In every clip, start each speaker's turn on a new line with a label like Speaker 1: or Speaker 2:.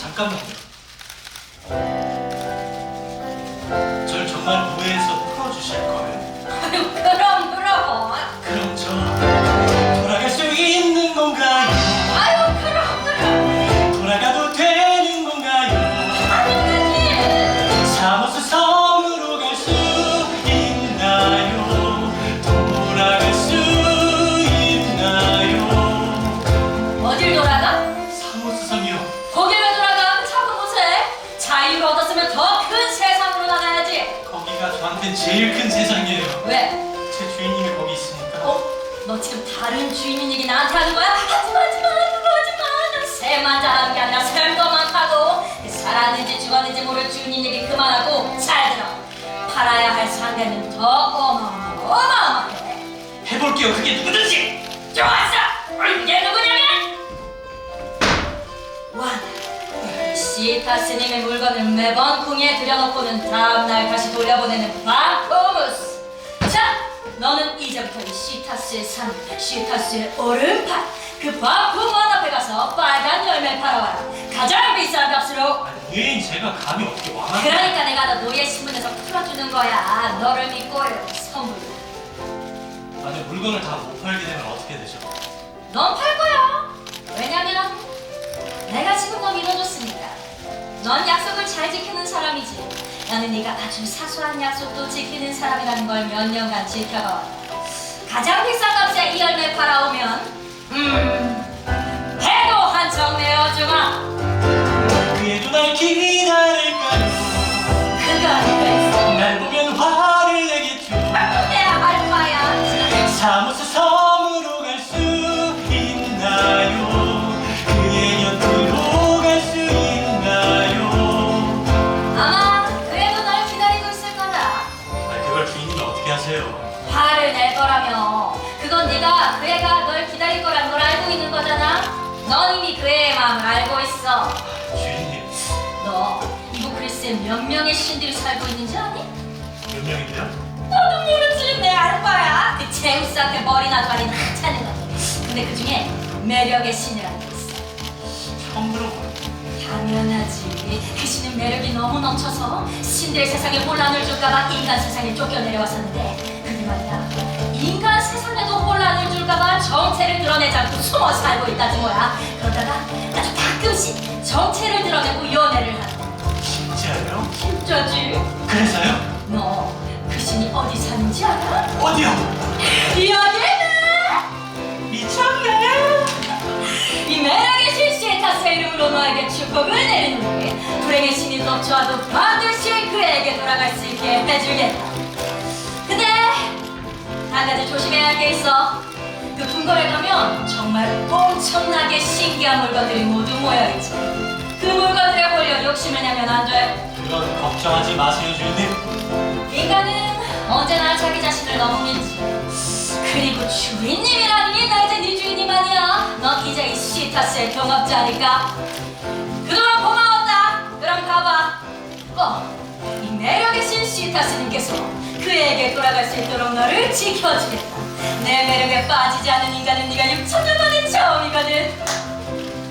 Speaker 1: 잠깐만요. 저한텐 제일 큰 세상이에요.
Speaker 2: 왜?
Speaker 1: 제 주인님이 거기 있으니까.
Speaker 2: 어? 너 지금 다른 주인인 얘기 나한테 하는 거야? 하지마 하지마 그거 하지마 난 새만 잘하는 게 아니라 샘도 많다고 살았는지 죽었는지 모를 주인인 얘기 그만하고 잘 들어 팔아야 할 상대는 더 어마어마 어마어마해
Speaker 1: 해볼게요. 그게 누구든지.
Speaker 2: 시타스님의 물건을 매번 궁에 들여놓고는 다음날 다시 돌려보내는 바코무스 자 너는 이제부터 이 시타스의 산 시타스의 오른팔 그 바코문 앞에 가서 빨간 열매 팔아와라 가장 비싼 값으로
Speaker 1: 아니, 의인 제가 감히 어떻게 왕한?
Speaker 2: 그러니까 내가 너 노예 신문에서 풀어주는 거야 너를 믿고 선물
Speaker 1: 만약 물건을 다 못 팔게 되면 어떻게 되죠?
Speaker 2: 넌 팔 거야. 왜냐면 내가 지금 너 믿어줬으니까. 넌 약속을 잘 지키는 사람이지. 나는 네가 아주 사소한 약속도 지키는 사람이라는 걸 몇 년간 지켜봐왔다. 가장 비싼 값에 이 열매 팔아오면 네가 그 애가 널 기다릴 거란 걸 알고 있는 거잖아. 넌 이미 그 애의 마음을 알고 있어.
Speaker 1: 주인님.
Speaker 2: 너 이북 그리스에 몇 명의 신들이 살고 있는지 아니?
Speaker 1: 몇 명인데요?
Speaker 2: 너도 모르지. 내알 거야. 그 제우스한테 머리나 다리나 하찮은 것들 근데 그 중에 매력의 신이라는 게 있어.
Speaker 1: 처음 들어보는
Speaker 2: 당연하지. 그 신은 매력이 너무 넘쳐서 신들의 세상에 혼란을 줄까봐 인간 세상에 쫓겨 내려왔었는데 근데 말이야 정체를 드러내지 않고 숨어 살고 있다지 뭐야 그러다가 아주 가끔씩 정체를 드러내고 연애를 거야
Speaker 1: 진짜요?
Speaker 2: 진짜지
Speaker 1: 그래서요?
Speaker 2: 너그 신이 어디 사는지 알아?
Speaker 1: 어디요?
Speaker 2: 여기는
Speaker 1: 미쳤네
Speaker 2: 이 매력의 신 시에타스의 이름으로 너에게 축복을 내리노니 불행의 신이 덮쳐와도 반드시 그에게 돌아갈 수 있게 해주겠다 근데 한 가지 조심해야 할 게 있어 그 궁궐에 가면 정말 엄청나게 신기한 물건들이 모두 모여있지. 그 물건들에 보려 욕심을 내면 안 돼.
Speaker 1: 그건 걱정하지 마세요 주인님.
Speaker 2: 인간은 언제나 자기 자신을 너무 믿지. 그리고 주인님이라니 나 이제 네 주인님 아니야. 넌 이제 이 시타스의 경업자니까. 그동안 고마웠다. 그럼 가봐. 어, 이 매력의 신 시타스님께서 그에게 돌아갈 수 있도록 너를 지켜주겠다 내 매력에 빠지지 않은 인간은 네가 6천년 만에 처음이거든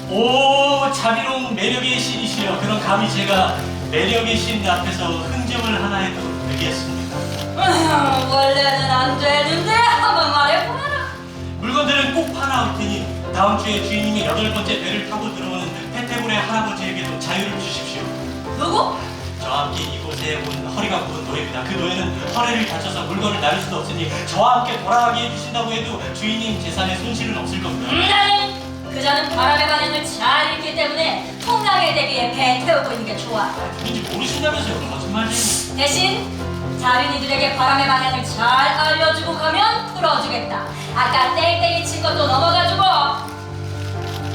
Speaker 1: 오 자비로운 매력의 신이시여 그럼 감히 제가 매력의 신 앞에서 흥정을 하나 해도 되겠습니까?
Speaker 2: 음, 원래는 안 되는데 한번 말해보라
Speaker 1: 물건들은 꼭 팔아 올 테니 다음 주에 주인님이 여덟 번째 배를 타고 들어오는 페테불의 할아버지에게도 자유를 주십시오
Speaker 2: 누구?
Speaker 1: 저와 함께 이곳에 온 허리가 굵은 노예입니다. 그 노예는 허리를 다쳐서 물건을 나를 수도 없으니 저와 함께 돌아가게 해주신다고 해도 주인님 재산에 손실은 없을 겁니다.
Speaker 2: 나는 그자는 바람의 방향을 잘 읽기 때문에 풍랑에 대비해 배 태우고 있는 게 좋아.
Speaker 1: 누군지 모르신다면서요. 거짓말쟁이.
Speaker 2: 대신 다른 이들에게 바람의 방향을 잘 알려주고 가면 풀어주겠다. 아까 땡땡이 친 것도 넘어가주고.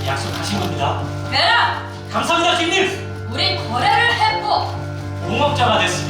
Speaker 1: 약속하신 겁니다.
Speaker 2: 그럼
Speaker 1: 감사합니다 주인님